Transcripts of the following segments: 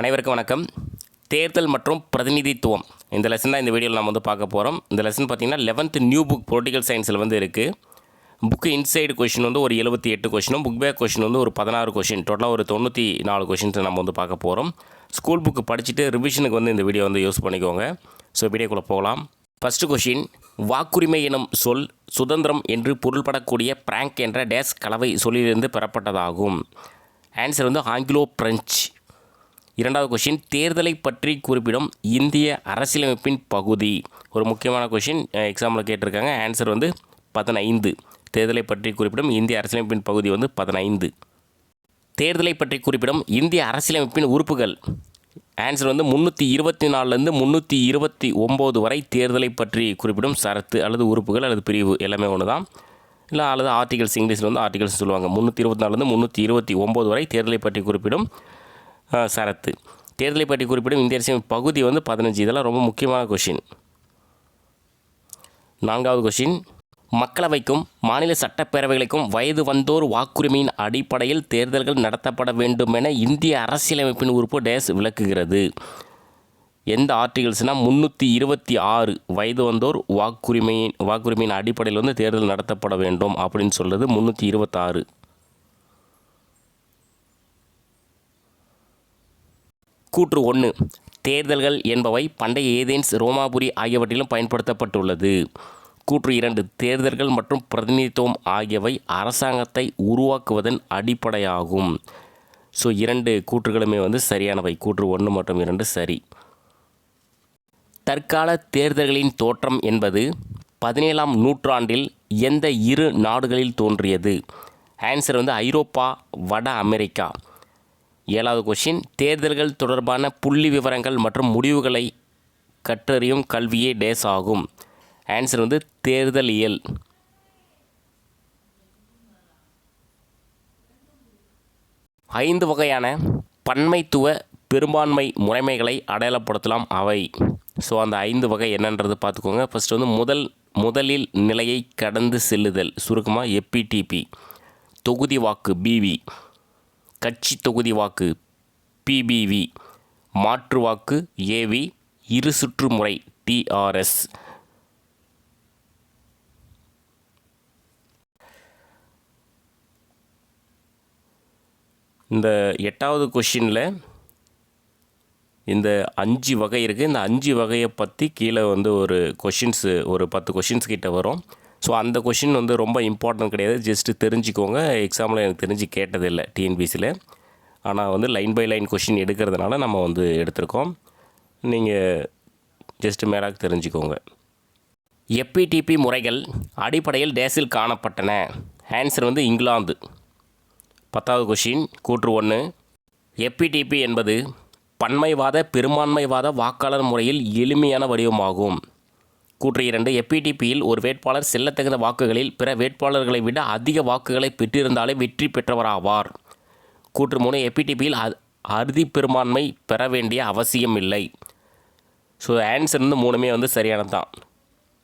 அனைவருக்கும் வணக்கம். தேர்தல் மற்றும் பிரதிநிதித்துவம். இந்த லெசன் தான் இந்த வீடியோவில் நம்ம வந்து பார்க்க போகிறோம் இந்த லெசன் பார்த்திங்கன்னா லெவன்த் நியூ புக் பொலிட்டிக்கல் சயின்ஸில் வந்து இருக்குது புக்கு இன்சைடு கொஷின் வந்து ஒரு எழுபத்தி எட்டு கொஷினும் புக் பேக் கொஷின் வந்து ஒரு பதினாறு கொஷின் டோட்டலாக ஒரு தொண்ணூற்றி நாலு கொஷின்ஸ் நம்ம வந்து பார்க்க போகிறோம் ஸ்கூல் புக்கு படிச்சுட்டு ரிவிஷனுக்கு வந்து இந்த வீடியோ வந்து யூஸ் பண்ணிக்கோங்க. ஸோ வீடியோக்குள்ளே போகலாம். ஃபஸ்ட்டு கொஷின் வாக்குரிமை எனும் சொல் சுதந்திரம் என்று பொருள்படக்கூடிய பிராங்க் என்ற டேஸ் கலவை சொல்லிலிருந்து பெறப்பட்டதாகும். ஆன்சர் வந்து ஆங்கிலோ பிரெஞ்சு. இரண்டாவது கொஷின் தேர்தலை பற்றி குறிப்பிடும் இந்திய அரசியலமைப்பின் பகுதி. ஒரு முக்கியமான கொஷின் எக்ஸாமில் கேட்டிருக்காங்க. ஆன்சர் வந்து பதினைந்து. தேர்தலை பற்றி குறிப்பிடும் இந்திய அரசியலமைப்பின் பகுதி வந்து பதினைந்து. தேர்தலை பற்றி குறிப்பிடும் இந்திய அரசியலமைப்பின் உறுப்புகள். ஆன்சர் வந்து முந்நூற்றி இருபத்தி நாலுலேருந்து முந்நூற்றி இருபத்தி ஒம்பது வரை தேர்தலை பற்றி குறிப்பிடும் சரத்து அல்லது உறுப்புகள் அல்லது பிரிவு எல்லாமே ஒன்று தான் இல்லை அல்லது ஆர்டிகல்ஸ் இங்கிலீஷில் வந்து ஆர்டிகல்ஸ் சொல்லுவாங்க. முந்நூற்றி இருபத்தி நாலுலேருந்து முந்நூற்றி இருபத்தி ஒம்பது வரை தேர்தலை பற்றி குறிப்பிடும் சரத்து. தேர்தலை பற்றி குறிப்பிடும் இந்திய அரசியல் பகுதி வந்து பதினஞ்சு. இதெல்லாம் ரொம்ப முக்கியமான கொஷின் நான்காவது கொஷின் மக்களவைக்கும் மாநில சட்டப்பேரவைகளுக்கும் வயது வந்தோர் வாக்குரிமையின் அடிப்படையில் தேர்தல்கள் நடத்தப்பட வேண்டும் என இந்திய அரசியலமைப்பின் உறுப்பு டேஸ் விளக்குகிறது. எந்த ஆர்டிகல்ஸ்னால் முந்நூற்றி இருபத்தி ஆறு வயது வந்தோர் வாக்குரிமையின் வாக்குரிமையின் அடிப்படையில் வந்து தேர்தல் நடத்தப்பட வேண்டும் அப்படின்னு சொல்கிறது முந்நூற்றி இருபத்தாறு. கூற்று ஒன்று. தேர்தல்கள் என்பவை பண்டைய ஏதேன்ஸ் ரோமாபுரி ஆகியவற்றிலும் பயன்படுத்தப்பட்டுள்ளது. கூற்று இரண்டு தேர்தல்கள் மற்றும் பிரதிநிதித்துவம் ஆகியவை அரசாங்கத்தை உருவாக்குவதன் அடிப்படையாகும். ஸோ இரண்டு கூற்றுகளுமே வந்து சரியானவை. கூற்று ஒன்று மற்றும் இரண்டு சரி. தற்கால தேர்தல்களின் தோற்றம் என்பது பதினேழாம் நூற்றாண்டில் எந்த இரு நாடுகளில் தோன்றியது? ஆன்சர் வந்து ஐரோப்பா வட அமெரிக்கா. ஏழாவது கொஷின் தேர்தல்கள் தொடர்பான புள்ளி விவரங்கள் மற்றும் முடிவுகளை கற்றறியும் கல்வியே டேஸ் ஆகும். ஆன்சர் வந்து தேர்தலியல். ஐந்து வகையான பன்மைத்துவ பெரும்பான்மை முறைமைகளை அடையாளப்படுத்தலாம் அவை. ஸோ அந்த ஐந்து வகை என்னன்றது பார்த்துக்கோங்க. ஃபர்ஸ்ட் வந்து முதல் முதலில் நிலையை கடந்து செல்லுதல் சுருக்கமாக எப்பிடிபி தொகுதி வாக்கு பிவி கட்சி தொகுதி வாக்கு பிபிவி மாற்று வாக்கு ஏவி இரு சுற்று முறை டிஆர்எஸ் இந்த எட்டாவது கொஷினில் இந்த அஞ்சு வகை இருக்குது இந்த அஞ்சு வகையை பற்றி கீழே வந்து ஒரு கொஷின்ஸு ஒரு பத்து கொஷின்ஸ் கிட்டே வரும். ஸோ அந்த கொஷின் வந்து ரொம்ப இம்பார்ட்டன்ட் கிடையாது. ஜஸ்ட்டு தெரிஞ்சுக்கோங்க. எக்ஸாமில் எனக்கு தெரிஞ்சு கேட்டதில்லை டிஎன்பிசியில் ஆனால் வந்து லைன் பை லைன் கொஷின் எடுக்கிறதுனால நம்ம வந்து எடுத்திருக்கோம். நீங்கள் ஜஸ்ட்டு மேலாக தெரிஞ்சுக்கோங்க. எப்பிடிபி முறைகள் அடிப்படையில் டேஸில் காணப்பட்டன. ஆன்சர் வந்து இங்கிலாந்து. பத்தாவது கொஷின் கூற்று ஒன்று எப்பிடிபி என்பது பன்மைவாத பெரும்பான்மைவாத வாக்காளர் முறையில் எளிமையான வடிவமாகும். கூற்று இரண்டு எப்பிடிபியில் ஒரு வேட்பாளர் செல்லத்தகுந்த வாக்குகளில் பிற வேட்பாளர்களை விட அதிக வாக்குகளை பெற்றிருந்தாலே வெற்றி பெற்றவராவார். கூற்று மூணு எப்பிடிபியில் அறுதி பெரும்பான்மை பெற வேண்டிய அவசியம் இல்லை. ஸோ ஆன்சர் வந்து மூணுமே வந்து சரியானது தான்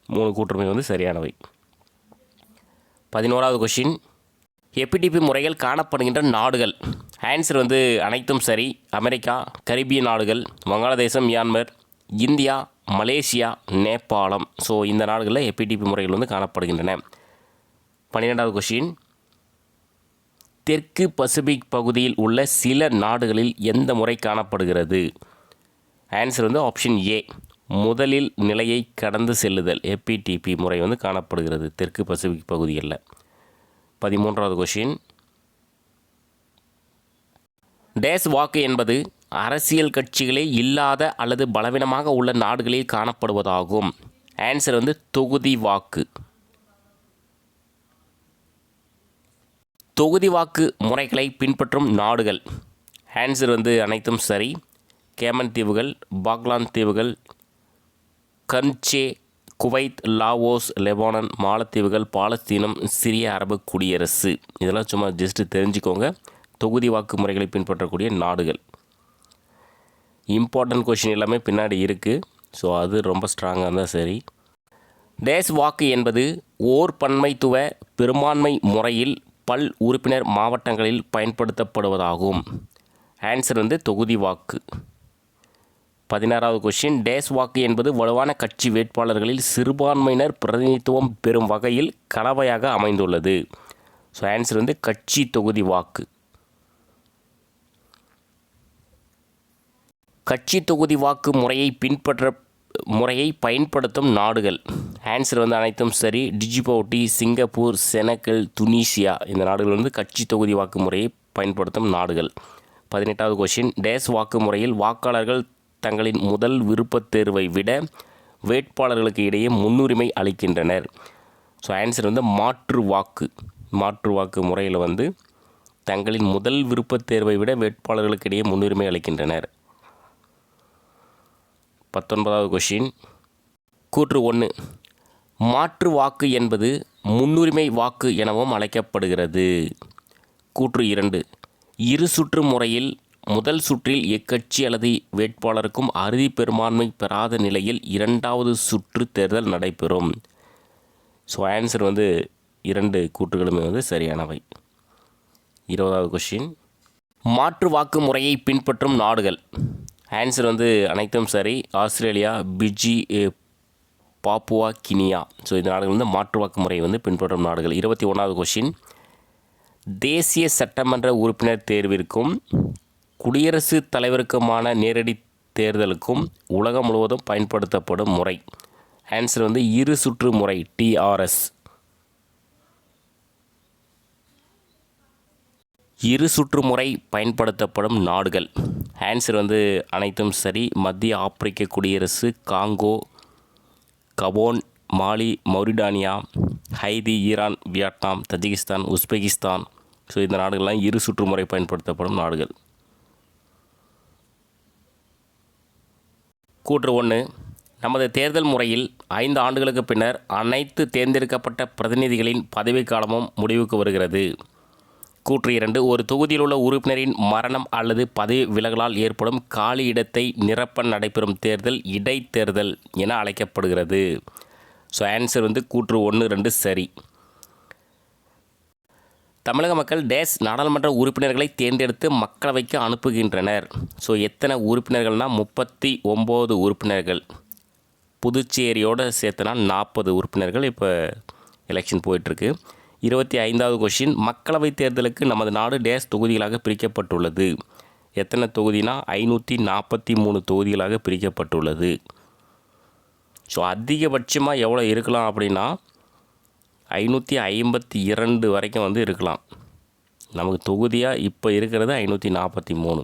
மூணு கூற்றுமே வந்து சரியானவை. பதினோராவது கொஷின் எப்பிடிபி முறைகள் காணப்படுகின்ற நாடுகள். ஆன்சர் வந்து அனைத்தும் சரி. அமெரிக்கா கரிபிய நாடுகள் வங்காளதேசம் மியான்மர் இந்தியா மலேசியா நேபாளம். ஸோ இந்த நாடுகளில் எப்பிடிபி முறைகள் வந்து காணப்படுகின்றன. பன்னிரெண்டாவது கொஷின் தெற்கு பசிபிக் பகுதியில் உள்ள சில நாடுகளில் எந்த முறை காணப்படுகிறது? ஆன்சர் வந்து ஆப்ஷன் ஏ முதலில் நிலையை கடந்து செல்லுதல். எப்பிடிபி முறை வந்து காணப்படுகிறது தெற்கு பசிபிக் பகுதிகளில். பதிமூன்றாவது கொஷின் டேஸ் வாக்கு என்பது அரசியல் கட்சிகளே இல்லாத அல்லது பலவீனமாக உள்ள நாடுகளில் காணப்படுவதாகும். ஆன்சர் வந்து தொகுதி வாக்கு. தொகுதி வாக்கு முறைகளை பின்பற்றும் நாடுகள். ஆன்சர் வந்து அனைத்தும் சரி. கேமன் தீவுகள் பாக்லாந்து தீவுகள் கன்ச்சே குவைத் லாவோஸ் லெபானன் மாலத்தீவுகள் பாலஸ்தீனம் சிரிய அரபு குடியரசு. இதெல்லாம் சும்மா ஜஸ்ட்டு தெரிஞ்சுக்கோங்க. தொகுதி வாக்கு முறைகளை பின்பற்றக்கூடிய நாடுகள். இம்பார்ட்டன்ட் கொஷின் எல்லாமே பின்னாடி இருக்குது ஸோ அது ரொம்ப ஸ்ட்ராங்காக இருந்தால் சரி. டேஸ் வாக்கு என்பது ஓர் பன்மைத்துவ பெரும்பான்மை முறையில் பல் உறுப்பினர் மாவட்டங்களில் பயன்படுத்தப்படுவதாகும். ஆன்சர் வந்து தொகுதி வாக்கு. பதினாறாவது கொஸ்டின் டேஸ் வாக்கு என்பது வலுவான கட்சி வேட்பாளர்களில் சிறுபான்மையினர் பிரதிநிதித்துவம் பெறும் வகையில் கலவையாக அமைந்துள்ளது. ஸோ ஆன்சர் வந்து கட்சி தொகுதி வாக்கு. கட்சி தொகுதி வாக்கு முறையை பின்பற்ற முறையை பயன்படுத்தும் நாடுகள். ஆன்சர் வந்து அனைத்தும் சரி. டிஜிபவுட்டி சிங்கப்பூர் செனக்கல் துனிசியா இந்த நாடுகள் வந்து கட்சி தொகுதி வாக்கு முறையை பயன்படுத்தும் நாடுகள். பதினெட்டாவது கொஷின் டேஸ் வாக்கு முறையில் வாக்காளர்கள் தங்களின் முதல் விருப்பத் தேர்வை விட வேட்பாளர்களுக்கு இடையே முன்னுரிமை அளிக்கின்றனர். ஸோ ஆன்சர் வந்து மாற்று வாக்கு. மாற்று வாக்கு முறையில் வந்து தங்களின் முதல் விருப்பத் தேர்வை விட வேட்பாளர்களுக்கு இடையே முன்னுரிமை அளிக்கின்றனர். பத்தொன்பதாவது கொஷின் கூற்று ஒன்று மாற்று வாக்கு என்பது முன்னுரிமை வாக்கு எனவும் அழைக்கப்படுகிறது. கூற்று இரண்டு. இரு சுற்று முறையில் முதல் சுற்றில் எக்கட்சி அல்லது வேட்பாளருக்கும் அறுதி பெரும்பான்மை பெறாத நிலையில் இரண்டாவது சுற்று தேர்தல் நடைபெறும். ஸோ ஆன்சர் வந்து இரண்டு கூற்றுகளுமே வந்து சரியானவை. இருபதாவது கொஷின் மாற்று வாக்கு முறையை பின்பற்றும் நாடுகள். ஆன்சர் வந்து அனைத்தும் சரி. Australia Fiji Papua Guinea. So இந்த நாடுகள் வந்து மாற்றுவாக்கு முறையை வந்து பின்பற்றும் நாடுகள். இருபத்தி ஒன்றாவது கொஷின் தேசிய சட்டமன்ற உறுப்பினர் தேர்விற்கும் குடியரசுத் தலைவருக்குமான நேரடி தேர்தலுக்கும் உலகம் முழுவதும் பயன்படுத்தப்படும் முறை. ஆன்சர் வந்து இரு சுற்று முறை டிஆர்எஸ் இரு சுற்று முறை பயன்படுத்தப்படும் நாடுகள். ஆன்சர் வந்து அனைத்தும் சரி. மத்திய ஆப்பிரிக்க குடியரசு Congo Gabon Mali Mauritania Haiti Iran Vietnam Tajikistan Uzbekistan. So இந்த நாடுகள்லாம் இரு சுற்று முறை பயன்படுத்தப்படும் நாடுகள். கூற்று ஒன்று நமது தேர்தல் முறையில் ஐந்து ஆண்டுகளுக்கு பின்னர் அனைத்து தேர்ந்தெடுக்கப்பட்ட பிரதிநிதிகளின் பதவிக்காலமும் முடிவுக்கு வருகிறது. கூற்று இரண்டு. ஒரு தொகுதியில் உள்ள உறுப்பினரின் மரணம் அல்லது பதவி விலகலால் ஏற்படும் காலி இடத்தை நிரப்ப நடைபெறும் தேர்தல் இடைத்தேர்தல் என அழைக்கப்படுகிறது. ஸோ ஆன்சர் வந்து கூற்று ஒன்று ரெண்டு சரி. தமிழக மக்கள் டேஸ் நாடாளுமன்ற உறுப்பினர்களை தேர்ந்தெடுத்து மக்களவைக்கு அனுப்புகின்றனர். ஸோ எத்தனை உறுப்பினர்கள்னால் முப்பத்தி ஒம்பது உறுப்பினர்கள். புதுச்சேரியோடு சேர்த்தனா நாற்பது உறுப்பினர்கள் இப்போ எலெக்ஷன் போயிட்டுருக்கு. இருபத்தி ஐந்தாவது கொஷின் மக்களவைத் தேர்தலுக்கு நமது நாடு டேஸ் தொகுதிகளாக பிரிக்கப்பட்டுள்ளது. எத்தனை தொகுதினா ஐநூற்றி நாற்பத்தி மூணு தொகுதிகளாக பிரிக்கப்பட்டுள்ளது. ஸோ அதிகபட்சமாக எவ்வளோ இருக்கலாம் அப்படின்னா ஐநூற்றி ஐம்பத்தி இரண்டு வரைக்கும் வந்து இருக்கலாம். நமக்கு தொகுதியாக இப்போ இருக்கிறது ஐநூற்றி நாற்பத்தி மூணு.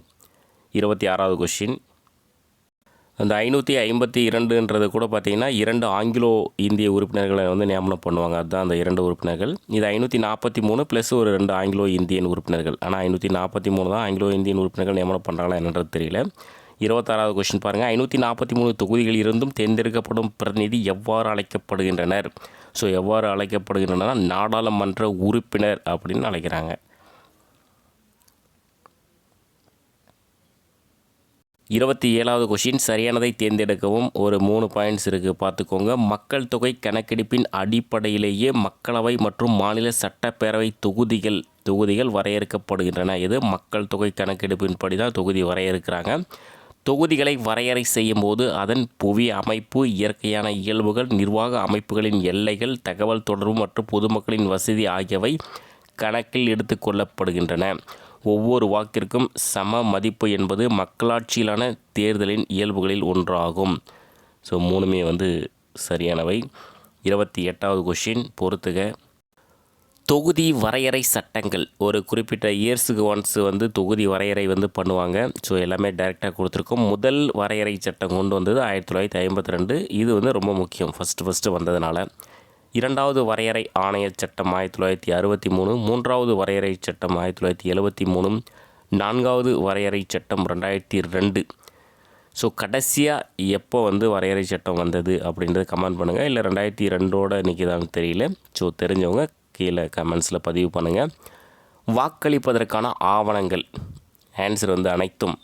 இருபத்தி ஆறாவது கொஷின் அந்த ஐநூற்றி ஐம்பத்தி இரண்டுன்றது கூட பார்த்திங்கன்னா இரண்டு ஆங்கிலோ இந்திய உறுப்பினர்களை வந்து நியமனம் பண்ணுவாங்க. அதுதான் அந்த இரண்டு உறுப்பினர்கள். இது ஐநூற்றி நாற்பத்தி மூணு ப்ளஸ் ஒரு ரெண்டு ஆங்கிலோ இந்தியன் உறுப்பினர்கள். ஆனால் ஐநூற்றி நாற்பத்தி மூணு தான் ஆங்கிலோ இந்தியன் உறுப்பினர்கள் நியமனம் பண்ணுறாங்களா என்னன்றது தெரியல. இருபத்தாறாவது கொஸ்டின் பாருங்கள் ஐநூற்றி நாற்பத்தி மூணு தொகுதிகளில் இருந்தும் தேர்ந்தெடுக்கப்படும் பிரதிநிதி எவ்வாறு அழைக்கப்படுகின்றனர்? ஸோ எவ்வாறு அழைக்கப்படுகின்றனர் நாடாளுமன்ற உறுப்பினர் அப்படின்னு அழைக்கிறாங்க. இருபத்தி ஏழாவது கொஷின் சரியானதை தேர்ந்தெடுக்கவும். ஒரு மூணு பாயிண்ட்ஸ் இருக்குது பார்த்துக்கோங்க. மக்கள் தொகை கணக்கெடுப்பின் அடிப்படையிலேயே மக்களவை மற்றும் மாநில சட்டப்பேரவை தொகுதிகள் தொகுதிகள் வரையறுக்கப்படுகின்றன. இது மக்கள் தொகை கணக்கெடுப்பின்படி தான் தொகுதி வரையறுக்கிறாங்க. தொகுதிகளை வரையறை செய்யும் போது அதன் புவி அமைப்பு இயற்கையான இயல்புகள் நிர்வாக அமைப்புகளின் எல்லைகள் தகவல் தொடர்பு மற்றும் பொதுமக்களின் வசதி ஆகியவை கணக்கில் எடுத்துக்கொள்ளப்படுகின்றன ஒவ்வொரு வாக்கிற்கும் சம மதிப்பு என்பது மக்களாட்சியிலான தேர்தலின் இயல்புகளில் ஒன்றாகும். ஸோ மூணுமே வந்து சரியானவை. இருபத்தி எட்டாவது கொஷின் பொறுத்துக. தொகுதி வரையறை சட்டங்கள். ஒரு குறிப்பிட்ட இயர்ஸுக்கு ஒன்ஸ் வந்து தொகுதி வரையறை வந்து பண்ணுவாங்க. ஸோ எல்லாமே டைரெக்டாக கொடுத்துருக்கோம். முதல் வரையறை சட்டம் கொண்டு வந்தது ஆயிரத்தி தொள்ளாயிரத்தி ஐம்பத்தி ரெண்டு. இது வந்து ரொம்ப முக்கியம். ஃபஸ்ட்டு ஃபஸ்ட்டு வந்ததுனால. இரண்டாவது வரையறை ஆணைய சட்டம் ஆயிரத்தி தொள்ளாயிரத்தி அறுபத்தி மூணு மூன்றாவது வரையறை சட்டம் ஆயிரத்தி தொள்ளாயிரத்தி எழுபத்தி மூணு நான்காவது வரையறை சட்டம் ரெண்டாயிரத்தி ரெண்டு. ஸோ கடைசியாக எப்போ வந்து வரையறை சட்டம் வந்தது அப்படின்றத கமெண்ட் பண்ணுங்கள் இல்லை ரெண்டாயிரத்தி ரெண்டோட நிற்கிதான்னு தெரியல. ஸோ தெரிஞ்சவங்க கீழே கமெண்ட்ஸில் பதிவு பண்ணுங்கள் வாக்களிப்பதற்கான ஆவணங்கள். ஆன்சர் வந்து அனைத்தும்.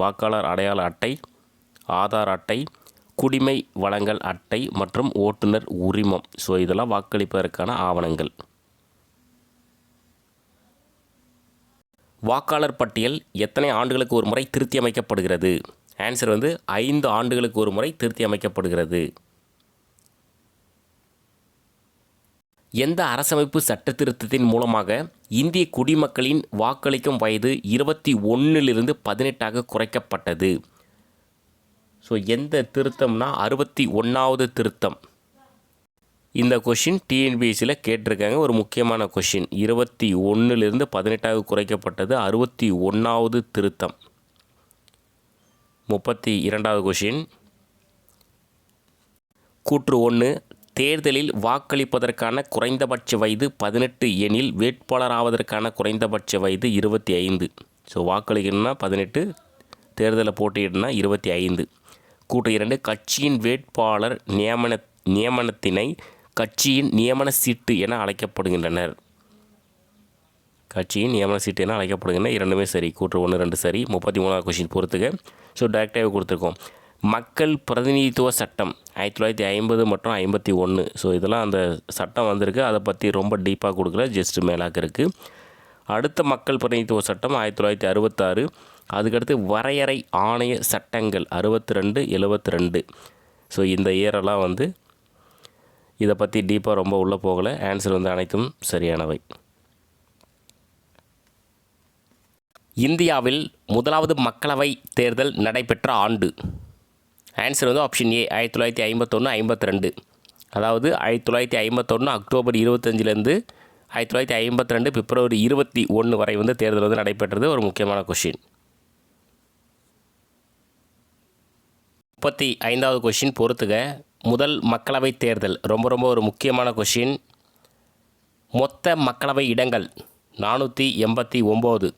வாக்காளர் அடையாள அட்டை ஆதார் அட்டை குடிமை வழங்கல் அட்டை மற்றும் ஓட்டுநர் உரிமம். ஸோ இதெல்லாம் வாக்களிப்பதற்கான ஆவணங்கள். வாக்காளர் பட்டியல் எத்தனை ஆண்டுகளுக்கு ஒரு முறை திருத்தி அமைக்கப்படுகிறது? ஆன்சர் வந்து ஐந்து ஆண்டுகளுக்கு ஒரு முறை திருத்தி அமைக்கப்படுகிறது. எந்த அரசமைப்பு சட்ட திருத்தத்தின் மூலமாக இந்திய குடிமக்களின் வாக்களிக்கும் வயது இருபத்தி ஒன்றிலிருந்து பதினெட்டாக குறைக்கப்பட்டது? ஸோ எந்த திருத்தம்னா அறுபத்தி ஒன்றாவது திருத்தம். இந்த கொஷின் டிஎன்பிஎஸ்சியில் கேட்டிருக்காங்க. ஒரு முக்கியமான கொஷின் இருபத்தி ஒன்றுலேருந்து பதினெட்டாக குறைக்கப்பட்டது அறுபத்தி ஒன்றாவது திருத்தம். முப்பத்தி இரண்டாவது கொஷின் கூற்று ஒன்று தேர்தலில் வாக்களிப்பதற்கான குறைந்தபட்ச வயது பதினெட்டு எனில் வேட்பாளராவதற்கான குறைந்தபட்ச வயது இருபத்தி ஐந்து. ஸோ வாக்களிக்கணும்னா பதினெட்டு தேர்தலில் போட்டியிடணும்னா இருபத்தி ஐந்து. கூற்று இரண்டு. கட்சியின் வேட்பாளர் நியமன நியமனத்தினை கட்சியின் நியமன சீட்டு என அழைக்கப்படுகின்றனர். கட்சியின் நியமன சீட்டு என அழைக்கப்படுகின்றன. இரண்டுமே சரி. கூற்று ஒன்று ரெண்டு சரி. முப்பத்தி மூணாவது கொஷின் பொறுத்துக்க ஸோ டேரெக்டாகவே கொடுத்துருக்கோம். மக்கள் பிரதிநிதித்துவ சட்டம் ஆயிரத்தி தொள்ளாயிரத்தி ஐம்பது மற்றும் ஐம்பத்தி ஒன்று. ஸோ இதெல்லாம் அந்த சட்டம் வந்திருக்கு. அதை பற்றி ரொம்ப டீப்பாக கொடுக்குற ஜஸ்ட் மேலாக இருக்குது அடுத்த மக்கள் பிரதிநிதித்துவ சட்டம் ஆயிரத்தி தொள்ளாயிரத்தி அறுபத்தாறு. அதுக்கடுத்து வரையறை ஆணைய சட்டங்கள் அறுபத்தி ரெண்டு எழுபத்தி ரெண்டு ஸோ இந்த இயரெல்லாம் வந்து இதை பற்றி டீப்பாக ரொம்ப உள்ளே போகலை. ஆன்சர் வந்து அனைத்தும் சரியானவை. இந்தியாவில் முதலாவது மக்களவை தேர்தல் நடைபெற்ற ஆண்டு. ஆன்சர் வந்து ஆப்ஷன் ஏ ஆயிரத்தி தொள்ளாயிரத்தி ஐம்பத்தொன்று ஐம்பத்தி ரெண்டு அதாவது ஆயிரத்தி தொள்ளாயிரத்தி ஐம்பத்தொன்று அக்டோபர் இருபத்தஞ்சிலேருந்து ஆயிரத்தி தொள்ளாயிரத்தி ஐம்பத்தி ரெண்டு பிப்ரவரி இருபத்தி ஒன்று வரை வந்து தேர்தல் வந்து நடைபெற்றது ஒரு முக்கியமான கொஷின் முப்பத்தி ஐந்தாவது கொஷின் பொறுத்துக. முதல் மக்களவைத் தேர்தல் ரொம்ப ரொம்ப ஒரு முக்கியமான கொஷின் மொத்த மக்களவை இடங்கள் நானூற்றி எண்பத்தி ஒம்பது.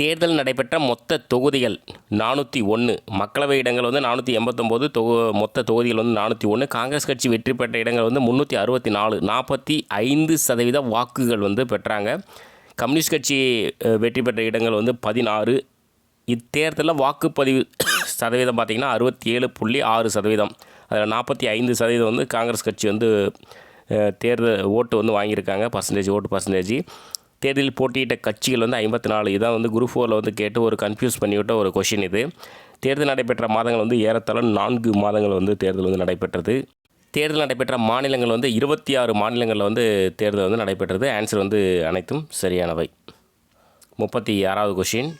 தேர்தல் நடைபெற்ற மொத்த தொகுதிகள் நானூற்றி ஒன்று. மக்களவை இடங்கள் வந்து நானூற்றி எண்பத்தொம்போது தொகு மொத்த தொகுதிகள் வந்து நானூற்றி ஒன்று. காங்கிரஸ் கட்சி வெற்றி பெற்ற இடங்கள் வந்து முந்நூற்றி அறுபத்தி நாலு. நாற்பத்தி ஐந்து சதவீத வாக்குகள் வந்து பெற்றாங்க. கம்யூனிஸ்ட் கட்சி வெற்றி பெற்ற இடங்கள் வந்து பதினாறு. இத்தேர்தலில் வாக்குப்பதிவு சதவீதம் பார்த்திங்கன்னா அறுபத்தி ஏழு புள்ளி ஆறு சதவீதம். அதில் நாற்பத்தி ஐந்து சதவீதம் வந்து காங்கிரஸ் கட்சி வந்து தேர்தல் ஓட்டு வந்து வாங்கியிருக்காங்க. பர்சன்டேஜ் ஓட்டு பர்சன்டேஜ் தேர்தலில் போட்டியிட்ட கட்சிகள் வந்து ஐம்பத்தி நாலு. இதான் வந்து குரூப் ஃபோரில் வந்து கேட்டு ஒரு கன்ஃபியூஸ் பண்ணிவிட்ட ஒரு கொஷின் இது. தேர்தல் நடைபெற்ற மாதங்கள் வந்து ஏறத்தாழ நான்கு மாதங்கள் வந்து தேர்தல் வந்து நடைபெற்றது. தேர்தல் நடைபெற்ற மாநிலங்கள் வந்து இருபத்தி ஆறு மாநிலங்களில் வந்து தேர்தல் வந்து நடைபெற்றது. ஆன்சர் வந்து அனைத்தும் சரியானவை. முப்பத்தி ஆறாவது கொஷின்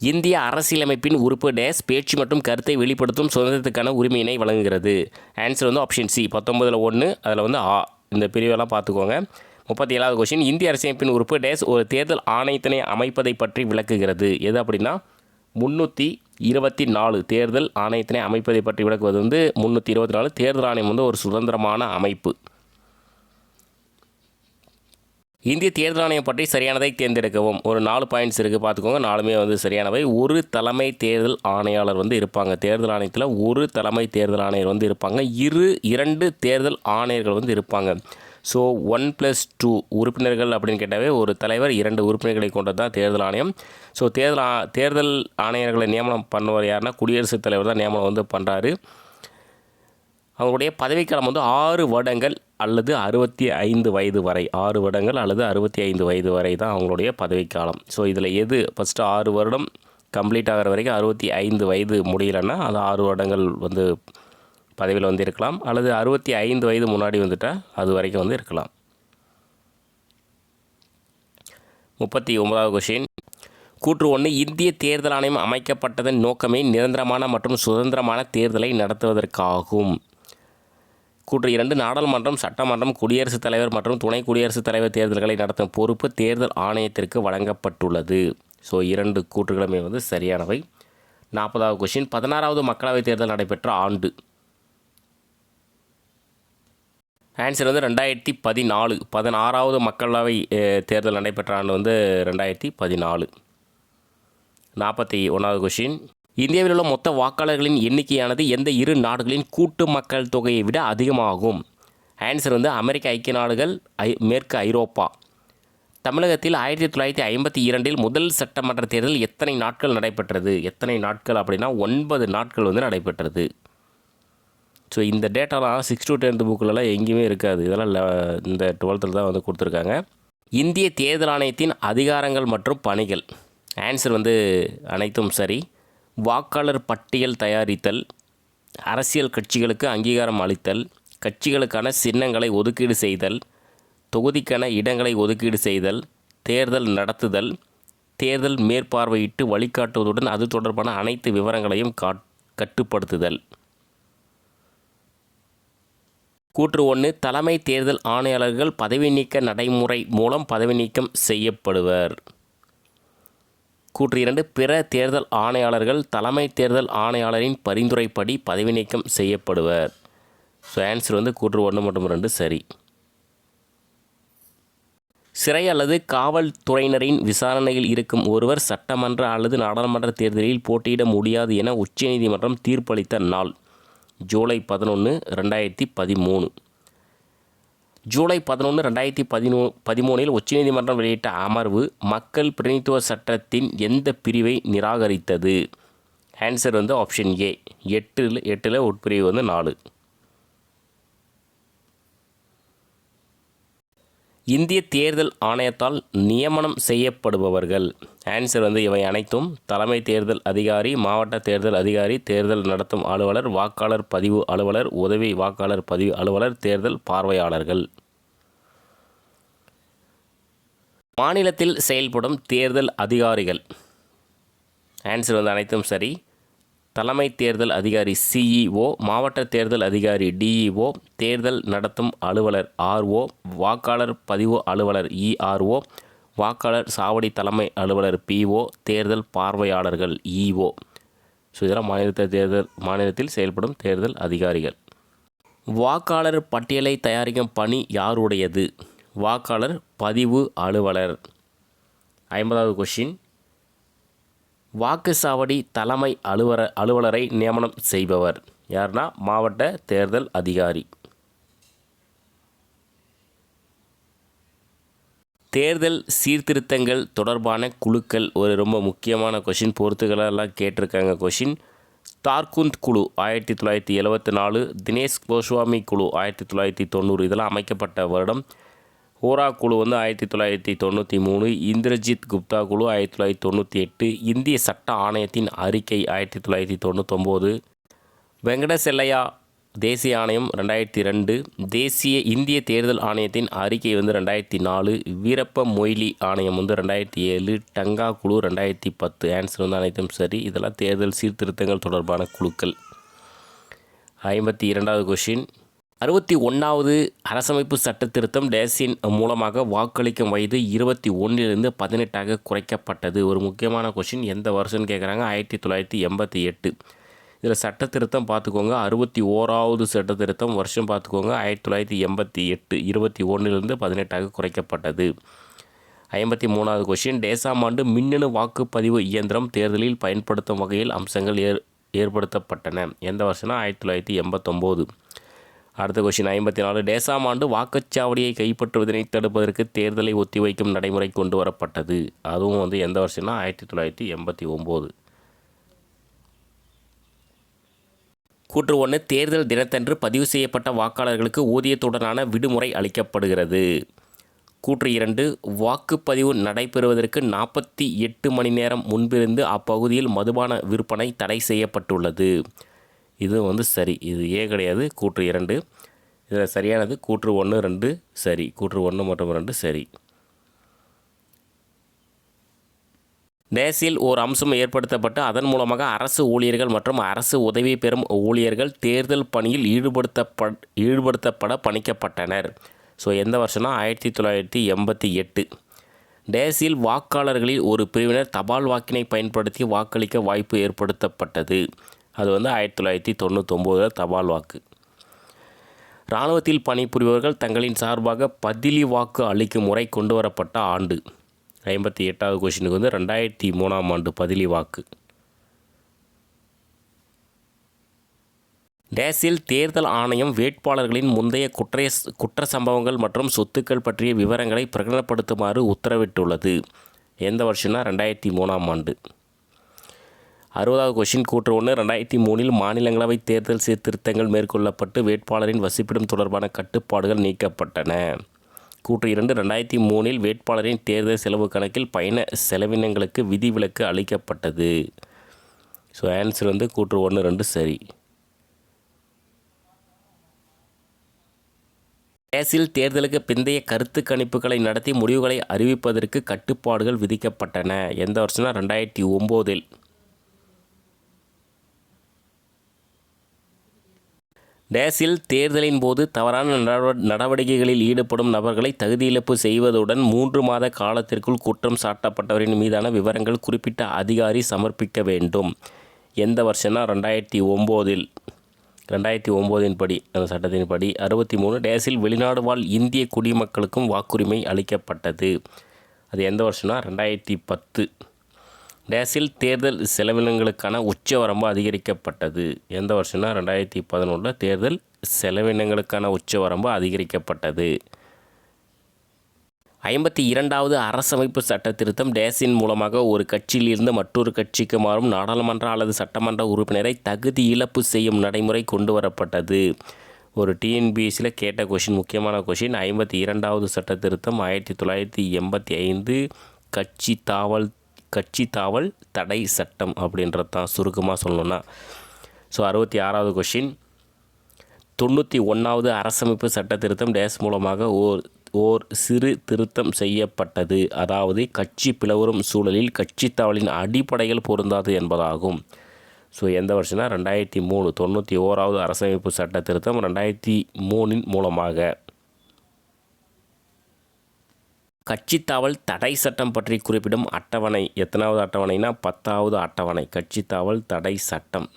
இந்திய அரசியலமைப்பின் உறுப்பு டேஸ் பேச்சு மற்றும் கருத்தை வெளிப்படுத்தும் சுதந்திரத்துக்கான உரிமையினை வழங்குகிறது. ஆன்சர் வந்து ஆப்ஷன் சி பத்தொம்பதில் ஒன்று அதில் வந்து ஆ. இந்த பிரிவெல்லாம் பார்த்துக்கோங்க. முப்பத்தி ஏழாவது கொஷின் இந்திய அரசியமைப்பின் உறுப்பு டேஸ் ஒரு தேர்தல் ஆணையத்தினை அமைப்பதை பற்றி விளக்குகிறது. எது அப்படின்னா முந்நூற்றி இருபத்தி நாலு தேர்தல் ஆணையத்தினை அமைப்பதை பற்றி விளக்குவது வந்து முந்நூற்றி இருபத்தி நாலு தேர்தல் ஆணையம் வந்து ஒரு சுதந்திரமான அமைப்பு. இந்திய தேர்தல் ஆணையம் பற்றி சரியானதை தேர்ந்தெடுக்கவும். ஒரு நாலு பாயிண்ட்ஸ் இருக்குது பார்த்துக்கோங்க. நாலுமே வந்து சரியானவை. ஒரு தலைமை தேர்தல் ஆணையாளர் வந்து இருப்பாங்க. தேர்தல் ஆணையத்தில் ஒரு தலைமை தேர்தல் ஆணையர் வந்து இருப்பாங்க. இரு இரண்டு தேர்தல் ஆணையர்கள் வந்து இருப்பாங்க. ஸோ ஒன் ப்ளஸ் டூ உறுப்பினர்கள் அப்படின்னு கேட்டாவே ஒரு தலைவர் இரண்டு உறுப்பினர்களை கொண்டது தான் தேர்தல் ஆணையம். ஸோ தேர்தல் ஆ தேர்தல் ஆணையர்களை நியமனம் பண்ணுவார் யாருன்னா குடியரசுத் தலைவர் தான் நியமனம் வந்து பண்ணுறாரு அவங்களுடைய பதவிக்காலம் வந்து ஆறு வருடங்கள். அல்லது அறுபத்தி ஐந்து வயது வரை ஆறு வருடங்கள் அல்லது அறுபத்தி ஐந்து வயது வரை தான் அவங்களுடைய பதவிக்காலம் ஸோ இதில் எது ஃபஸ்ட்டு ஆறு வருடம் கம்ப்ளீட் ஆகிற வரைக்கும் அறுபத்தி ஐந்து வயது முடியலன்னா அது ஆறு வருடங்கள் வந்து பதவியில் வந்து இருக்கலாம். அல்லது அறுபத்தி ஐந்து வயது முன்னாடி வந்துட்டால் அது வரைக்கும் வந்து இருக்கலாம். முப்பத்தி ஒன்பதாவது கொஷின் கூற்று ஒன்று இந்திய தேர்தல் ஆணையம் அமைக்கப்பட்டதன் நோக்கமே நிரந்தரமான மற்றும் சுதந்திரமான தேர்தலை நடத்துவதற்காகும். கூற்று இரண்டு நாடாளுமன்றம் சட்டமன்றம் குடியரசுத் தலைவர் மற்றும் துணை குடியரசுத் தலைவர் தேர்தல்களை நடத்தும் பொறுப்பு தேர்தல் ஆணையத்திற்கு வழங்கப்பட்டுள்ளது. ஸோ இரண்டு கூற்றுகளுமே வந்து சரியானவை. நாற்பதாவது கொஷின் பதினாறாவது மக்களவைத் தேர்தல் நடைபெற்ற ஆண்டு. ஆன்சர் வந்து ரெண்டாயிரத்தி பதினாலு பதினாறாவது மக்களவை தேர்தல் நடைபெற்ற ஆண்டு வந்து ரெண்டாயிரத்தி பதினாலு. நாற்பத்தி ஒன்றாவது கொஷின் இந்தியாவில் உள்ள மொத்த வாக்காளர்களின் எண்ணிக்கையானது எந்த இரு நாடுகளின் கூட்டு மக்கள் தொகையை விட அதிகமாகும். ஆன்சர் வந்து அமெரிக்க ஐக்கிய நாடுகள் ஐ மேற்கு ஐரோப்பா. தமிழகத்தில் ஆயிரத்தி தொள்ளாயிரத்தி ஐம்பத்தி இரண்டில் முதல் சட்டமன்ற தேர்தல் எத்தனை நாட்கள் நடைபெற்றது? எத்தனை நாட்கள் அப்படின்னா ஒன்பது நாட்கள் வந்து நடைபெற்றது. ஸோ இந்த டேட்டாலாம் சிக்ஸ் டு டென்த் புக்கிலலாம் எங்கேயுமே இருக்காது. இதெல்லாம் இந்த டுவெல்த்தில் தான் வந்து கொடுத்துருக்காங்க. இந்திய தேர்தல் ஆணையத்தின் அதிகாரங்கள் மற்றும் பணிகள். ஆன்சர் வந்து அனைத்தும் சரி. வாக்காளர் பட்டியல் தயாரித்தல் அரசியல் கட்சிகளுக்கு அங்கீகாரம் அளித்தல் கட்சிகளுக்கான சின்னங்களை ஒதுக்கீடு செய்தல் தொகுதிக்கான இடங்களை ஒதுக்கீடு செய்தல் தேர்தல் நடத்துதல் தேர்தல் மேற்பார்வையிட்டு வழிகாட்டுவதுடன் அது தொடர்பான அனைத்து விவரங்களையும் காட் கட்டுப்படுத்துதல். கூற்று ஒன்று தலைமை தேர்தல் ஆணையாளர்கள் பதவி நீக்க நடைமுறை மூலம் பதவி நீக்கம் செய்யப்படுவர். கூற்று இரண்டு. பிற தேர்தல் ஆணையாளர்கள் தலைமை தேர்தல் ஆணையாளரின் பரிந்துரைப்படி பதவி நீக்கம் செய்யப்படுவர். ஸோ ஆன்சர் வந்து கூற்று ஒன்று மற்றும் ரெண்டு சரி. சிறை அல்லது காவல்துறையினரின் விசாரணையில் இருக்கும் ஒருவர் சட்டமன்ற அல்லது நாடாளுமன்ற தேர்தலில் போட்டியிட முடியாது என உச்சநீதிமன்றம் தீர்ப்பளித்த நாள் ஜூலை பதினொன்று ரெண்டாயிரத்தி பதிமூணு. ஜூலை பதினொன்று ரெண்டாயிரத்தி பதினோ பதிமூணில் உச்சநீதிமன்றம் வெளியிட்ட அமர்வு மக்கள் பிரதிநிதித்துவ சட்டத்தின் எந்த பிரிவை நிராகரித்தது? ஆன்சர் வந்து ஆப்ஷன் ஏ எட்டில் எட்டில் உட்பிரிவு வந்து நாலு. இந்திய தேர்தல் ஆணையத்தால் நியமனம் செய்யப்படுபவர்கள். ஆன்சர் வந்து இவை அனைத்தும் தலைமை தேர்தல் அதிகாரி மாவட்ட தேர்தல் அதிகாரி தேர்தல் நடத்தும் அலுவலர் வாக்காளர் பதிவு அலுவலர் உதவி வாக்காளர் பதிவு அலுவலர் தேர்தல் பார்வையாளர்கள். மாநிலத்தில் செயல்படும் தேர்தல் அதிகாரிகள். ஆன்சர் வந்து அனைத்தும் சரி. தலைமை தேர்தல் அதிகாரி சிஇஓ மாவட்ட தேர்தல் அதிகாரி டிஇஓ தேர்தல் நடத்தும் அலுவலர் ஆர்ஓ வாக்காளர் பதிவு அலுவலர் இஆர்ஓ வாக்காளர் சாவடி தலைமை அலுவலர் பிஓ தேர்தல் பார்வையாளர்கள் இஓ ஸோ இதெல்லாம் மாநிலத்தை தேர்தல் மாநிலத்தில் செயல்படும் தேர்தல் அதிகாரிகள். வாக்காளர் பட்டியலை தயாரிக்கும் பணி யாருடையது? வாக்காளர் பதிவு அலுவலர். ஐம்பதாவது கொஷின் வாக்குச்சாவடி தலைமை அலுவலர் அலுவலரை நியமனம் செய்பவர். யார்னா மாவட்ட தேர்தல் அதிகாரி. தேர்தல் சீர்திருத்தங்கள் தொடர்பான குழுக்கள் ஒரு ரொம்ப முக்கியமான கொஷின். பொறுத்துகளெல்லாம் கேட்டிருக்காங்க கொஷின். தார்குந்த் குழு ஆயிரத்தி தொள்ளாயிரத்தி எழுவத்தி நாலு. தினேஷ் கோஸ்வாமி குழு ஆயிரத்தி தொள்ளாயிரத்தி தொண்ணூறு. இதெல்லாம் அமைக்கப்பட்ட வருடம். ஹோரா குழு வந்து ஆயிரத்தி தொள்ளாயிரத்தி தொண்ணூற்றி மூணு இந்திரஜித் குப்தா குழு ஆயிரத்தி தொள்ளாயிரத்தி தொண்ணூற்றி எட்டு இந்திய சட்ட ஆணையத்தின் அறிக்கை ஆயிரத்தி தொள்ளாயிரத்தி தொண்ணூத்தொம்போது வெங்கடசெல்லையா தேசிய ஆணையம் ரெண்டாயிரத்தி ரெண்டு தேசிய இந்திய தேர்தல் ஆணையத்தின் அறிக்கை வந்து ரெண்டாயிரத்தி நாலு வீரப்ப மொய்லி ஆணையம் வந்து ரெண்டாயிரத்தி ஏழு டங்கா குழு ரெண்டாயிரத்தி பத்து ஆன்சர் வந்து அனைத்தும் சரி. இதெல்லாம் தேர்தல் சீர்திருத்தங்கள் தொடர்பான குழுக்கள். ஐம்பத்தி இரண்டாவது கொஷின் அறுபத்தி ஒன்றாவது அரசமைப்பு சட்ட திருத்தம் டேசின் மூலமாக வாக்களிக்கும் வயது இருபத்தி ஒன்றிலிருந்து பதினெட்டாக குறைக்கப்பட்டது. ஒரு முக்கியமான கொஷின் எந்த வருஷம்னு கேட்குறாங்க ஆயிரத்தி தொள்ளாயிரத்தி எண்பத்தி எட்டு. இதில் சட்ட திருத்தம் பார்த்துக்கோங்க. அறுபத்தி ஓராவது சட்ட திருத்தம் வருஷம் பார்த்துக்கோங்க. ஆயிரத்தி தொள்ளாயிரத்தி எண்பத்தி எட்டு இருபத்தி ஒன்றிலிருந்து பதினெட்டாக குறைக்கப்பட்டது. ஐம்பத்தி மூணாவது கொஷின் டேசாம் ஆண்டு மின்னணு வாக்குப்பதிவு இயந்திரம் தேர்தலில் பயன்படுத்தும் வகையில் அம்சங்கள் ஏற் ஏற்படுத்தப்பட்டன. எந்த வருஷம்னா? ஆயிரத்தி தொள்ளாயிரத்தி எண்பத்தொம்போது. அடுத்த கொஷின் ஐம்பத்தி நாலு டேசாம் ஆண்டு வாக்குச்சாவடியை கைப்பற்றுவதனை தடுப்பதற்கு தேர்தலை ஒத்திவைக்கும் நடைமுறை கொண்டு வரப்பட்டது. அதுவும் வந்து எந்த வருஷம்னா ஆயிரத்தி தொள்ளாயிரத்தி எண்பத்தி ஒம்பது. கூற்று ஒன்று தேர்தல் தினத்தன்று பதிவு செய்யப்பட்ட வாக்காளர்களுக்கு ஊதியத்துடனான விடுமுறை அளிக்கப்படுகிறது. கூற்று இரண்டு வாக்குப்பதிவு நடைபெறுவதற்கு நாற்பத்தி எட்டு மணி நேரம் முன்பிருந்து அப்பகுதியில் மதுபான விற்பனை தடை செய்யப்பட்டுள்ளது. இது வந்து சரி. இது ஏ கிடையாது கூற்று இரண்டு. இதில் சரியானது கூற்று ஒன்று ரெண்டு சரி. கூற்று ஒன்று மற்றும் ரெண்டு சரி. நேசில் ஓர் அம்சம் ஏற்படுத்தப்பட்டு அதன் மூலமாக அரசு ஊழியர்கள் மற்றும் அரசு உதவி பெறும் ஊழியர்கள் தேர்தல் பணியில் ஈடுபடுத்தப்ப ஈடுபடுத்தப்பட பணிக்கப்பட்டனர். ஸோ எந்த வருஷம்னா ஆயிரத்தி தொள்ளாயிரத்தி எண்பத்தி எட்டு. டேஸில் வாக்காளர்களில் ஒரு பிரிவினர் தபால் வாக்கினை பயன்படுத்தி வாக்களிக்க வாய்ப்பு ஏற்படுத்தப்பட்டது. அது வந்து ஆயிரத்தி தொள்ளாயிரத்தி தொண்ணூத்தொம்போதில் தபால் வாக்கு. இராணுவத்தில் பணிபுரிபவர்கள் தங்களின் சார்பாக பதிலி வாக்கு அளிக்கும் முறை கொண்டு வரப்பட்ட ஆண்டு. ஐம்பத்தி எட்டாவது கொஷினுக்கு வந்து ரெண்டாயிரத்தி மூணாம் ஆண்டு பதிலி வாக்கு. டேஸில் தேர்தல் ஆணையம் வேட்பாளர்களின் முந்தைய குற்ற குற்ற சம்பவங்கள் மற்றும் சொத்துக்கள் பற்றிய விவரங்களை பிரகடனப்படுத்துமாறு உத்தரவிட்டுள்ளது. எந்த வருஷம்னா ரெண்டாயிரத்தி மூணாம் ஆண்டு. அறுபதாவது கொஷின் கூற்று ஒன்று ரெண்டாயிரத்தி மூணில் மாநிலங்களவை தேர்தல் சீர்திருத்தங்கள் மேற்கொள்ளப்பட்டு வேட்பாளரின் வசிப்பிடம் தொடர்பான கட்டுப்பாடுகள் நீக்கப்பட்டன. கூற்று இரண்டு ரெண்டாயிரத்தி மூணில் வேட்பாளரின் தேர்தல் செலவு கணக்கில் பயண செலவினங்களுக்கு விதிவிலக்கு அளிக்கப்பட்டது. ஸோ ஆன்சர் வந்து கூற்று ஒன்று ரெண்டு சரி. கேஸில் தேர்தலுக்கு பிந்தைய கருத்து கணிப்புகளை நடத்தி முடிவுகளை அறிவிப்பதற்கு கட்டுப்பாடுகள் விதிக்கப்பட்டன. எந்த வருஷம்னா ரெண்டாயிரத்தி ஒம்போதில். டேஸில் தேர்தலின் போது தவறான நடவ- நடவடிக்கைகளில் ஈடுபடும் நபர்களை தகுதியிழப்பு செய்வதுடன் மூன்று மாத காலத்திற்குள் குற்றம் சாட்டப்பட்டவரின் மீதான விவரங்கள் குறிப்பிட்ட அதிகாரி சமர்ப்பிக்க வேண்டும். எந்த வருஷம்னா ரெண்டாயிரத்தி ஒம்போதில் ரெண்டாயிரத்தி ஒம்போதின் படி அந்த சட்டத்தின் படி அறுபத்தி மூணு டேஸில் வெளிநாடு வாழ் இந்திய குடிமக்களுக்கும் வாக்குரிமை அளிக்கப்பட்டது. அது எந்த வருஷம்னா ரெண்டாயிரத்தி பத்து. டேஸில் தேர்தல் செலவினங்களுக்கான உச்சவரம்பு அதிகரிக்கப்பட்டது. எந்த வருஷம்னா ரெண்டாயிரத்தி பதினொன்றில் தேர்தல் செலவினங்களுக்கான உச்சவரம்பு அதிகரிக்கப்பட்டது. ஐம்பத்தி இரண்டாவது அரசமைப்பு சட்ட திருத்தம் டேஸின் மூலமாக ஒரு கட்சியிலிருந்து மற்றொரு கட்சிக்கு மாறும் நாடாளுமன்ற அல்லது சட்டமன்ற உறுப்பினரை தகுதி இழப்பு செய்யும் நடைமுறை கொண்டு வரப்பட்டது ஒரு டிஎன்பிஎஸ்சியில் கேட்ட கொஷின் முக்கியமான கொஷின் ஐம்பத்தி இரண்டாவது சட்ட திருத்தம் ஆயிரத்தி தொள்ளாயிரத்தி எண்பத்தி ஐந்து கட்சி தாவல் கட்சி தாவல் தடை சட்டம் அப்படின்றது தான் சுருக்கமாக சொல்லணும்னா ஸோ அறுபத்தி ஆறாவது கொஷின் தொண்ணூற்றி ஒன்றாவது அரசமைப்பு சட்ட திருத்தம் டேஸ் மூலமாக ஓர் ஓர் சிறு திருத்தம் செய்யப்பட்டது. அதாவது கட்சி பிளவரும் சூழலில் கட்சி தாவலின் அடிப்படைகள் பொருந்தாது என்பதாகும். ஸோ எந்த வருஷம்னா ரெண்டாயிரத்தி மூணு தொண்ணூற்றி ஓராவது அரசமைப்பு சட்ட திருத்தம் ரெண்டாயிரத்தி மூணின் மூலமாக. கட்சித்தாவல் தடை சட்டம் பற்றி குறிப்பிடும் அட்டவணை. எத்தனாவது அட்டவணைனா பத்தாவது அட்டவணை. கட்சித்தாவல் தடை சட்டம்.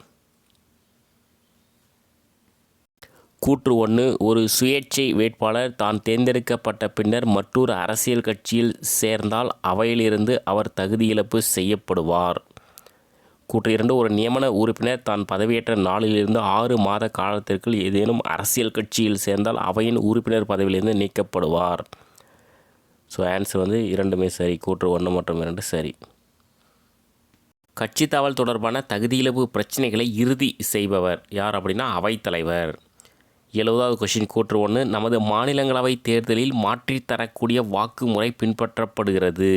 கூற்று ஒன்று ஒரு சுயேட்சை வேட்பாளர் தான் தேர்ந்தெடுக்கப்பட்ட பின்னர் மற்றொரு அரசியல் கட்சியில் சேர்ந்தால் அவையிலிருந்து அவர் தகுதி இழப்பு செய்யப்படுவார். கூற்று இரண்டு ஒரு நியமன உறுப்பினர் தான் பதவியேற்ற நாளிலிருந்து ஆறு மாத காலத்திற்குள் ஏதேனும் அரசியல் கட்சியில் சேர்ந்தால் அவையின் உறுப்பினர் பதவியிலிருந்து நீக்கப்படுவார். ஸோ ஆன்சர் வந்து இரண்டுமே சரி. கூற்று ஒன்று மற்றும் இரண்டு சரி. கட்சி தாவல் தொடர்பான தகுதியிழப்பு பிரச்சனைகளை இறுதி செய்பவர் யார் அப்படின்னா அவைத்தலைவர் எழுபதாவது கொஷின் கூற்று ஒன்று நமது மாநிலங்களவை தேர்தலில் மாற்றித்தரக்கூடிய வாக்குமுறை பின்பற்றப்படுகிறது.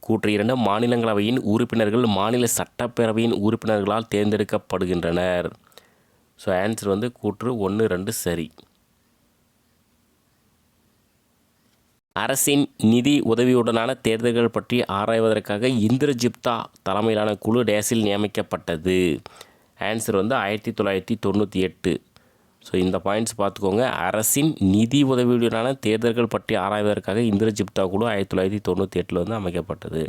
கூற்று இரண்டு மாநிலங்களவையின் உறுப்பினர்கள் மாநில சட்டப்பேரவையின் உறுப்பினர்களால் தேர்ந்தெடுக்கப்படுகின்றனர். ஸோ ஆன்சர் வந்து கூற்று ஒன்று ரெண்டு சரி. அரசின் நிதி உதவியுடனான தேர்தல்கள் பற்றி ஆராய்வதற்காக இந்திரஜிப்தா தலைமையிலான குழு டேஸில் நியமிக்கப்பட்டது. ஆன்சர் வந்து ஆயிரத்தி தொள்ளாயிரத்தி தொண்ணூற்றி எட்டு. ஸோ இந்த பாயிண்ட்ஸ் பார்த்துக்கோங்க. அரசின் நிதி உதவியுடனான தேர்தல்கள் பற்றி ஆராய்வதற்காக இந்திரஜிப்தா குழு ஆயிரத்தி தொள்ளாயிரத்தி தொண்ணூற்றி எட்டில் வந்து அமைக்கப்பட்டது.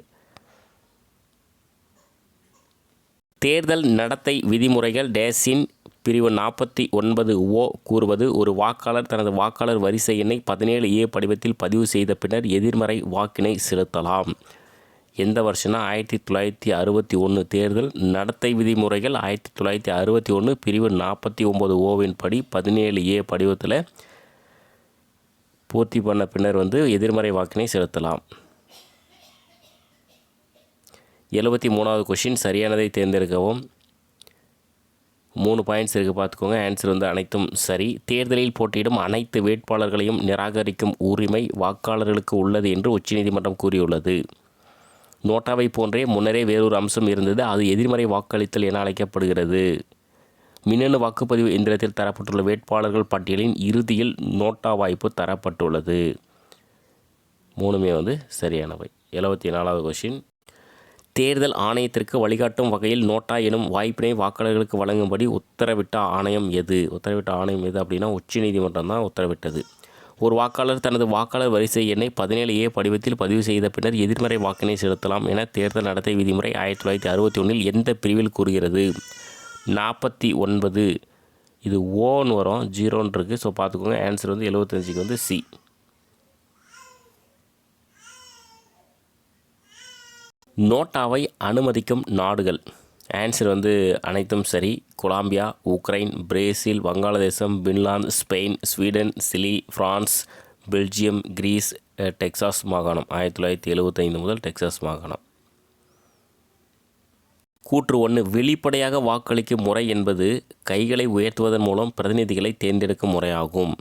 தேர்தல் நடத்தை விதிமுறைகள் டேஸின் பிரிவு நாற்பத்தி ஒன்பது ஓ கூறுவது ஒரு வாக்காளர் தனது வாக்காளர் வரிசை எண்ணை பதினேழு ஏ படிவத்தில் பதிவு செய்த பின்னர் எதிர்மறை வாக்கினை செலுத்தலாம். எந்த வருஷம்னா ஆயிரத்தி தொள்ளாயிரத்தி அறுபத்தி ஒன்று தேர்தல் நடத்தை விதிமுறைகள் ஆயிரத்தி தொள்ளாயிரத்தி அறுபத்தி ஒன்று பிரிவு நாற்பத்தி ஒம்பது ஓவின் படி பதினேழு ஏ படிவத்தில் பூர்த்தி பண்ண பின்னர் வந்து எதிர்மறை வாக்கினை செலுத்தலாம். எழுபத்தி மூணாவது கொஷின் சரியானதை தேர்ந்தெடுக்கவும். மூணு பாயிண்ட்ஸ் இருக்குது பார்த்துக்கோங்க. ஆன்சர் வந்து அனைத்தும் சரி. தேர்தலில் போட்டியிடும் அனைத்து வேட்பாளர்களையும் நிராகரிக்கும் உரிமை வாக்காளர்களுக்கு உள்ளது என்று உச்சநீதிமன்றம் கூறியுள்ளது. நோட்டாவை போன்றே முன்னரே வேறொரு அம்சம் இருந்தது. அது எதிர்மறை வாக்களித்தல் என அழைக்கப்படுகிறது. மின்னணு வாக்குப்பதிவு எந்திரத்தில் தரப்பட்டுள்ள வேட்பாளர்கள் பட்டியலின் இறுதியில் நோட்டா வாய்ப்பு தரப்பட்டுள்ளது. மூணுமே வந்து சரியானவை. எழுபத்தி நாலாவது கொஷின் தேர்தல் ஆணையத்திற்கு வழிகாட்டும் வகையில் நோட்டா எனும் வாய்ப்பினை வாக்காளர்களுக்கு வழங்கும்படி உத்தரவிட்ட ஆணையம் எது? உத்தரவிட்ட ஆணையம் எது அப்படின்னா உச்சநீதிமன்றம் தான் உத்தரவிட்டது. ஒரு வாக்காளர் தனது வாக்காளர் வரிசை எண்ணை பதினேழு ஏ படிவத்தில் பதிவு செய்த பின்னர் எதிர்மறை வாக்கினை செலுத்தலாம் என தேர்தல் நடத்தை விதிமுறை ஆயிரத்தி தொள்ளாயிரத்தி அறுபத்தி ஒன்றில் எந்த பிரிவில் கூறுகிறது? நாற்பத்தி ஒன்பது. இது ஓன்னு வரும் ஜீரோன்னு இருக்குது ஸோ பார்த்துக்கோங்க. ஆன்சர் வந்து எழுபத்தஞ்சுக்கு வந்து சி நோட்டாவை அனுமதிக்கும் நாடுகள். ஆன்சர் வந்து அனைத்தும் சரி. கொலம்பியா உக்ரைன் பிரேசில் வங்காளதேசம் Finland Spain Sweden Chile France Belgium Greece Texas மாகாணம். ஆயிரத்தி தொள்ளாயிரத்தி எழுபத்தைந்து முதல் டெக்சாஸ் மாகாணம். கூற்று ஒன்று வெளிப்படையாக வாக்களிக்கும் முறை என்பது கைகளை உயர்த்துவதன் மூலம் பிரதிநிதிகளை தேர்ந்தெடுக்கும் முறையாகும்.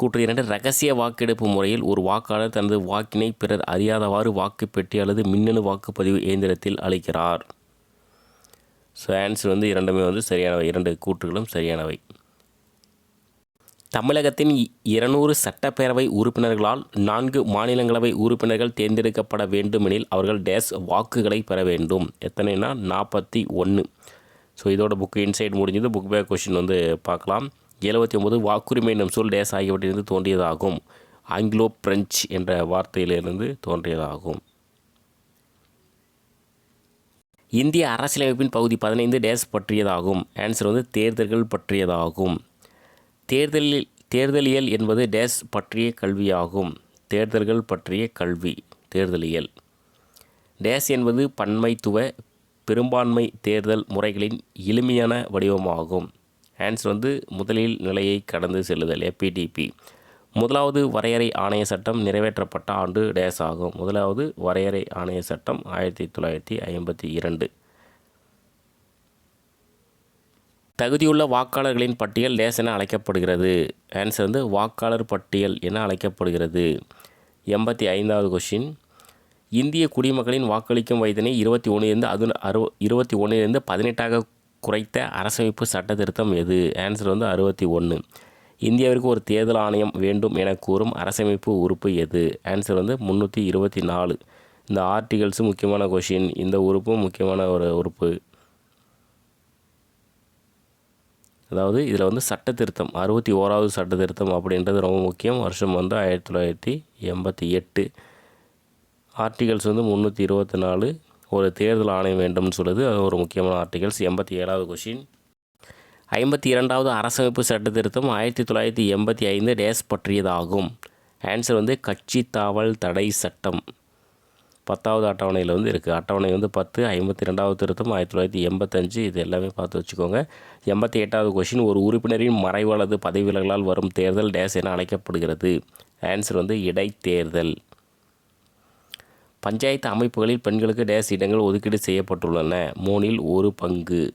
கூற்று இரண்டு ரகசிய வாக்கெடுப்பு முறையில் ஒரு வாக்காளர் தனது வாக்கினை பிறர் அறியாதவாறு வாக்கு பெட்டி அல்லது மின்னணு வாக்குப்பதிவு இயந்திரத்தில் அளிக்கிறார். ஸோ ஆன்சர் வந்து இரண்டுமே வந்து சரியானவை. இரண்டு கூற்றுகளும் சரியானவை. தமிழகத்தின் இருநூறு சட்டப்பேரவை உறுப்பினர்களால் நான்கு மாநிலங்களவை உறுப்பினர்கள் தேர்ந்தெடுக்கப்பட வேண்டுமெனில் அவர்கள் டேஸ் வாக்குகளை பெற வேண்டும். எத்தனைனா நாற்பத்தி ஒன்று ஸோ இதோட புக் இன்சைட் முடிஞ்சது புக் பேக் கொஷின் வந்து பார்க்கலாம். எழுபத்தி ஒம்பது வாக்குரிமை என்னும் சொல் டேஸ் ஆகியவற்றிலிருந்து தோன்றியதாகும். ஆங்கிலோ பிரெஞ்சு என்ற வார்த்தையிலிருந்து தோன்றியதாகும். இந்திய அரசியலமைப்பின் பகுதி பதினைந்து டேஸ் பற்றியதாகும். ஆன்சர் வந்து தேர்தல்கள் பற்றியதாகும். தேர்தலில் தேர்தலியல் என்பது டேஸ் பற்றிய கல்வியாகும். தேர்தல்கள் பற்றிய கல்வி தேர்தலியல். டேஸ் என்பது பன்மைத்துவ பெரும்பான்மை தேர்தல் முறைகளின் எளிமையான வடிவமாகும். ஹேண்ட்ஸ் வந்து முதலில் நிலையை கடந்து செல்லுதல் எப்பிடிபி முதலாவது வரையறை ஆணைய சட்டம் நிறைவேற்றப்பட்ட ஆண்டு டேஸ் ஆகும். முதலாவது வரையறை ஆணைய சட்டம் ஆயிரத்தி தொள்ளாயிரத்தி ஐம்பத்தி இரண்டு. தகுதியுள்ள வாக்காளர்களின் பட்டியல் டேஸ் என அழைக்கப்படுகிறது. ஆன்சர் வந்து வாக்காளர் பட்டியல் என அழைக்கப்படுகிறது. எண்பத்தி ஐந்தாவது கொஷின் இந்திய குடிமக்களின் வாக்களிக்கும் வயதினை இருபத்தி ஒன்றிலிருந்து அது அறு இருபத்தி ஒன்றிலிருந்து பதினெட்டாக குறைத்த அரசமைப்பு சட்ட திருத்தம் எது? ஆன்சர் வந்து அறுபத்தி ஒன்று இந்தியாவிற்கு ஒரு தேர்தல் ஆணையம் வேண்டும் என கூறும் அரசமைப்பு உறுப்பு எது? ஆன்சர் வந்து முந்நூற்றி இருபத்தி நாலு. இந்த ஆர்டிகல்ஸு முக்கியமான கொஷின் இந்த உறுப்பும் முக்கியமான ஒரு உறுப்பு. அதாவது இதில் வந்து சட்ட திருத்தம் அறுபத்தி ஓராவது சட்ட திருத்தம் அப்படின்றது ரொம்ப முக்கியம். வருஷம் வந்து ஆயிரத்தி தொள்ளாயிரத்தி எண்பத்தி எட்டு. ஆர்டிகல்ஸ் வந்து முந்நூற்றி இருபத்தி நாலு. ஒரு தேர்தல் ஆணையம் வேண்டும்னு சொல்லுது. அது ஒரு முக்கியமான ஆர்டிகல்ஸ் எண்பத்தி ஏழாவது கொஷின் ஐம்பத்தி இரண்டாவது அரசமைப்பு சட்ட திருத்தம் ஆயிரத்தி தொள்ளாயிரத்தி எண்பத்தி ஐந்து டேஸ் பற்றியதாகும். ஆன்சர் வந்து கட்சி தாவல் தடை சட்டம். பத்தாவது அட்டவணையில் வந்து இருக்குது அட்டவணை வந்து பத்து ஐம்பத்தி ரெண்டாவது திருத்தம் ஆயிரத்தி தொள்ளாயிரத்தி எண்பத்தஞ்சு இது எல்லாமே பார்த்து வச்சுக்கோங்க. எண்பத்தி எட்டாவது கொஷின் ஒரு உறுப்பினரின் மறைவலது பதவி விலகலால் வரும் தேர்தல் டேஸ் என அழைக்கப்படுகிறது. ஆன்சர் வந்து இடைத்தேர்தல். பஞ்சாயத்து அமைப்புகளில் பெண்களுக்கு டேஸ் இடங்கள் ஒதுக்கீடு செய்யப்பட்டுள்ளன. மூணில் ஒரு பங்கு.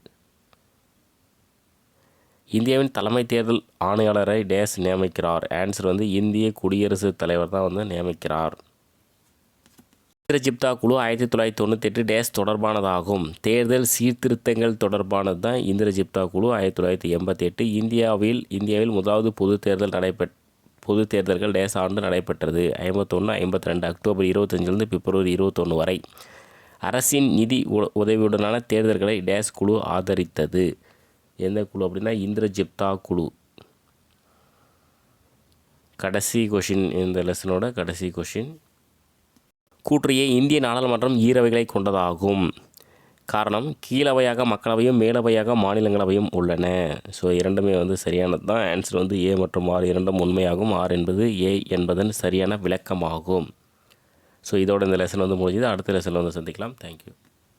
இந்தியாவின் தலைமை தேர்தல் ஆணையாளரை டேஸ் நியமிக்கிறார். ஆன்சர் வந்து இந்திய குடியரசுத் தலைவர் தான் வந்து நியமிக்கிறார். இந்திரஜிப்தா குழு ஆயிரத்தி தொள்ளாயிரத்தி தொண்ணூத்தெட்டு டேஸ் தொடர்பானதாகும். தேர்தல் சீர்திருத்தங்கள் தொடர்பானது தான் இந்திரஜிப்தா குழு ஆயிரத்தி தொள்ளாயிரத்தி எண்பத்தி எட்டு இந்தியாவில் இந்தியாவில் முதலாவது பொது தேர்தல் நடைபெற் பொது தேர்தல்கள் டேஸ் ஆண்டு நடைபெற்றது. ஐம்பத்தொன்று ஐம்பத்தி ரெண்டு அக்டோபர் இருபத்தஞ்சிலிருந்து பிப்ரவரி இருபத்தொன்று வரை. அரசின் நிதி உ- உதவியுடனான தேர்தல்களை டேஸ் குழு ஆதரித்தது. எந்த குழு அப்படின்னா இந்திரஜிப்தா குழு. கடைசி கொஷின் இந்த லெசனோட கடைசி கொஷின். கூற்றியே இந்திய நாடாளுமன்றம் ஈரவைகளை கொண்டதாகும். காரணம் கீழவையாக மக்களவையும் மேலவையாக மாநிலங்களவையும் உள்ளன. ஸோ இரண்டுமே வந்து சரியானது தான். ஆன்சர் வந்து ஏ மற்றும் ஆர் இரண்டும் உண்மையாகும். ஆர் என்பது ஏ என்பதன் சரியான விளக்கமாகும். ஸோ இதோட இந்த லெசன் வந்து முடிஞ்சது. அடுத்த லெசனில் வந்து சந்திக்கலாம். தேங்க்யூ